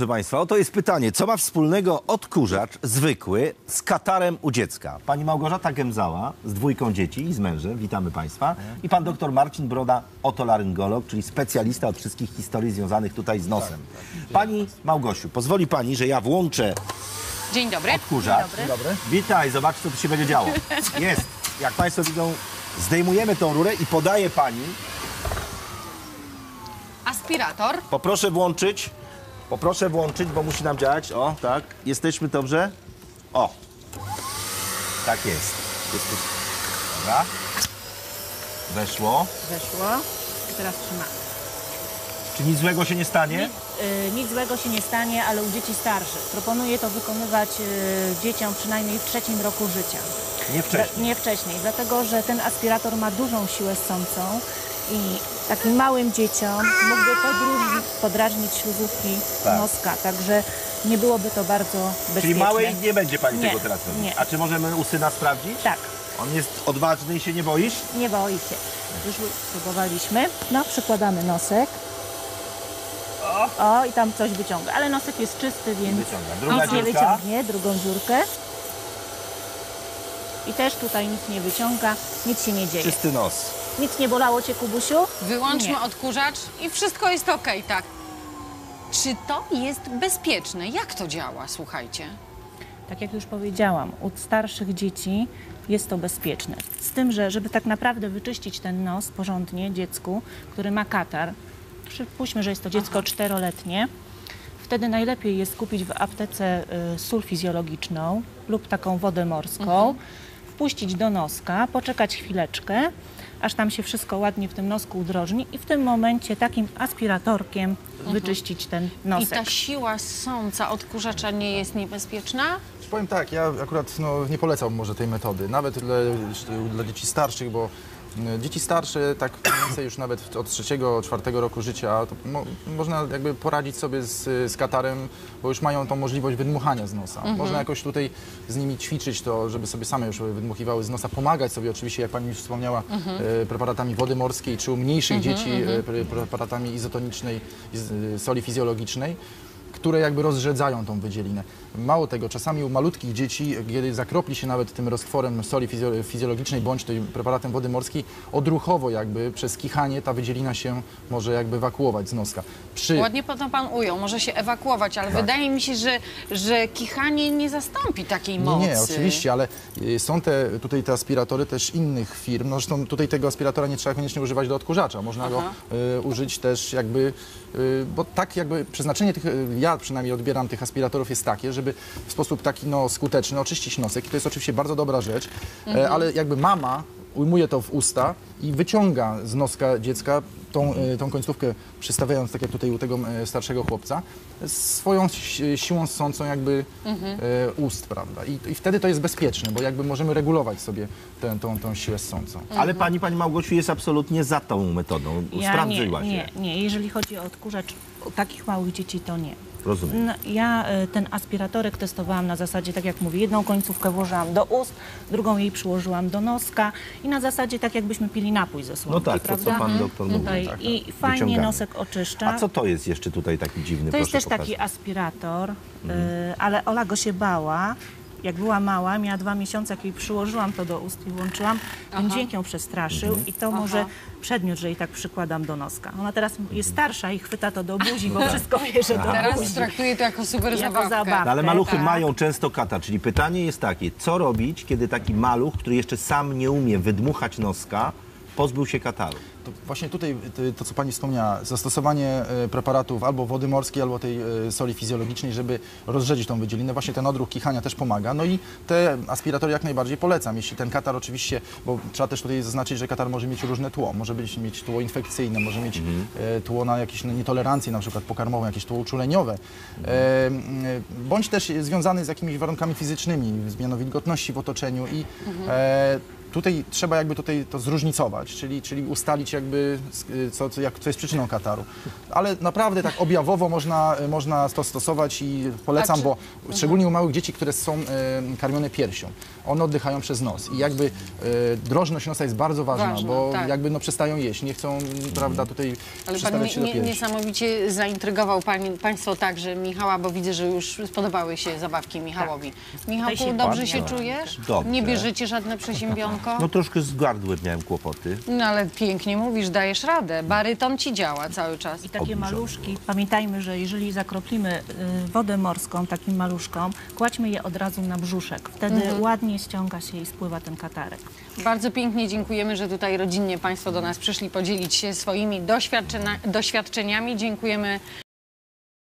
Proszę Państwa, oto jest pytanie. Co ma wspólnego odkurzacz zwykły z katarem u dziecka? Pani Małgorzata Gemzała z dwójką dzieci i z mężem, witamy Państwa. I pan doktor Marcin Broda, otolaryngolog, czyli specjalista od wszystkich historii związanych tutaj z nosem. Pani Małgosiu, pozwoli Pani, że ja włączę Dzień dobry. odkurzacz. Witaj, zobacz co tu się będzie działo. Jest. Jak Państwo widzą, zdejmujemy tą rurę i podaję Pani. Aspirator. Poproszę włączyć. Poproszę włączyć, bo musi nam działać. O, tak. Jesteśmy dobrze? O. Tak jest. Jesteś... Dobra. Weszło. Weszło. I teraz trzyma. Czy nic złego się nie stanie? Y, nic złego się nie stanie, ale u dzieci starszych. Proponuję to wykonywać y, dzieciom przynajmniej w trzecim roku życia. Nie Dla- wcześniej. Nie wcześniej, dlatego że ten aspirator ma dużą siłę ssącą i takim małym dzieciom mógłby podróżnić, podrażnić śluzówki Tak. noska, także nie byłoby to bardzo bezpieczne. Czyli małej nie będzie Pani Nie, tego teraz robić. nie. A czy możemy u syna sprawdzić? Tak, On jest odważny i się nie boisz? nie boi się. Już spróbowaliśmy. No, przykładamy nosek. O, i tam coś wyciąga, ale nosek jest czysty, więc Wyciąga. Druga nic nie wyciągnie, drugą dziurkę. I też tutaj nic nie wyciąga, nic się nie dzieje. Czysty nos. Nic nie bolało Cię, Kubusiu? Wyłączmy Nie. odkurzacz i wszystko jest ok, tak. Czy to jest bezpieczne? Jak to działa, słuchajcie? Tak jak już powiedziałam, u starszych dzieci jest to bezpieczne. Z tym, że żeby tak naprawdę wyczyścić ten nos porządnie dziecku, który ma katar, przypuśćmy, że jest to dziecko czteroletnie, wtedy najlepiej jest kupić w aptece y, sól fizjologiczną lub taką wodę morską, wpuścić do noska, poczekać chwileczkę, aż tam się wszystko ładnie w tym nosku udrożni i w tym momencie takim aspiratorkiem wyczyścić ten I nosek. ta siła ssąca odkurzacza nie jest niebezpieczna? Powiem tak, ja akurat no, nie polecam może tej metody, nawet dla, dla dzieci starszych, bo dzieci starsze, tak mniej więcej już nawet od trzeciego, czwartego roku życia, to mo, można jakby poradzić sobie z, z katarem, bo już mają tą możliwość wydmuchania z nosa. Można jakoś tutaj z nimi ćwiczyć to, żeby sobie same już wydmuchiwały z nosa, pomagać sobie oczywiście, jak pani już wspomniała, e, preparatami wody morskiej, czy u mniejszych dzieci e, pre, preparatami izotonicznej, iz, soli fizjologicznej które jakby rozrzedzają tą wydzielinę. Mało tego, czasami u malutkich dzieci, kiedy zakropli się nawet tym roztworem soli fizjo- fizjologicznej bądź tym preparatem wody morskiej, odruchowo jakby przez kichanie ta wydzielina się może jakby ewakuować z noska. Przy, Ładnie potem pan ujął, może się ewakuować, ale wydaje mi się, że, że kichanie nie zastąpi takiej nie, mocy. nie, oczywiście, ale y, są te, tutaj te aspiratory też innych firm. No zresztą tutaj tego aspiratora nie trzeba koniecznie używać do odkurzacza. Można go y, użyć też jakby, y, bo tak jakby przeznaczenie tych, y, ja przynajmniej odbieram tych aspiratorów jest takie, żeby w sposób taki no, skuteczny oczyścić nosek. I to jest oczywiście bardzo dobra rzecz, e, ale jakby mama ujmuje to w usta i wyciąga z noska dziecka tą, e, tą końcówkę, przystawiając, tak jak tutaj u tego e, starszego chłopca, swoją si- siłą ssącą jakby e, ust, prawda? I, I wtedy to jest bezpieczne, bo jakby możemy regulować sobie tę, tą, tą siłę ssącą. Ale Pani, Pani Małgosiu jest absolutnie za tą metodą. Ja Sprawdziła nie, się. nie, nie, jeżeli chodzi o odkurzacz u takich małych dzieci, to nie. Rozumiem. No, ja y, ten aspiratorek testowałam na zasadzie, tak jak mówię, jedną końcówkę włożyłam do ust, drugą jej przyłożyłam do noska i na zasadzie tak jakbyśmy pili napój ze słomki, No tak, to co prawda? pan doktor mówił. Tutaj tak, I tak. fajnie Wyciągamy. nosek oczyszcza. A co to jest jeszcze tutaj taki dziwny? To jest też taki pokazać. aspirator, y, ale Ola go się bała. Jak była mała, miała dwa miesiące, jak jej przyłożyłam to do ust i włączyłam, ten dźwięk ją przestraszył Mhm. i to może przedmiot, że jej tak przykładam do noska. Ona teraz jest starsza i chwyta to do buzi, bo wszystko wie, że do Teraz buzi. traktuję to jako super Jako zabawkę. zabawkę. No ale maluchy tak. mają często kata, czyli pytanie jest takie, co robić, kiedy taki maluch, który jeszcze sam nie umie wydmuchać noska, pozbył się kataru? To właśnie tutaj y, to, co Pani wspomniała, zastosowanie e, preparatów albo wody morskiej, albo tej e, soli fizjologicznej, żeby rozrzedzić tą wydzielinę. Właśnie ten odruch kichania też pomaga. No i te aspiratory jak najbardziej polecam. Jeśli ten katar oczywiście, bo trzeba też tutaj zaznaczyć, że katar może mieć różne tło. Może być, mieć tło infekcyjne, może mieć e, tło na jakieś no, nietolerancje, na przykład pokarmową, jakieś tło uczuleniowe. E, m, bądź też związany z jakimiś warunkami fizycznymi, zmianą wilgotności w otoczeniu i e, Tutaj trzeba jakby tutaj to zróżnicować, czyli, czyli ustalić jakby y, co, co, jak, co jest przyczyną kataru. Ale naprawdę tak objawowo można, można to stosować i polecam, czy- bo szczególnie u małych dzieci, które są y, karmione piersią, one oddychają przez nos i jakby y, drożność nosa jest bardzo ważna, Ważna, bo tak. jakby no przestają jeść, nie chcą, prawda, tutaj Ale pan przystawiać się nie, niesamowicie zaintrygował pani, państwo także Michała, bo widzę, że już spodobały się zabawki Michałowi. Michałku, się dobrze się czujesz? Dobrze. Nie bierzecie żadne przeziębionko? No troszkę z gardłem miałem kłopoty. No ale pięknie mówisz, dajesz radę. Baryton ci działa cały czas. I takie Obniżony. maluszki, pamiętajmy, że jeżeli zakroplimy y, wodę morską takim maluszkom, kładźmy je od razu na brzuszek. Wtedy ładnie ściąga się i spływa ten katarek. Bardzo pięknie dziękujemy, że tutaj rodzinnie Państwo do nas przyszli podzielić się swoimi doświadczenia, doświadczeniami. Dziękujemy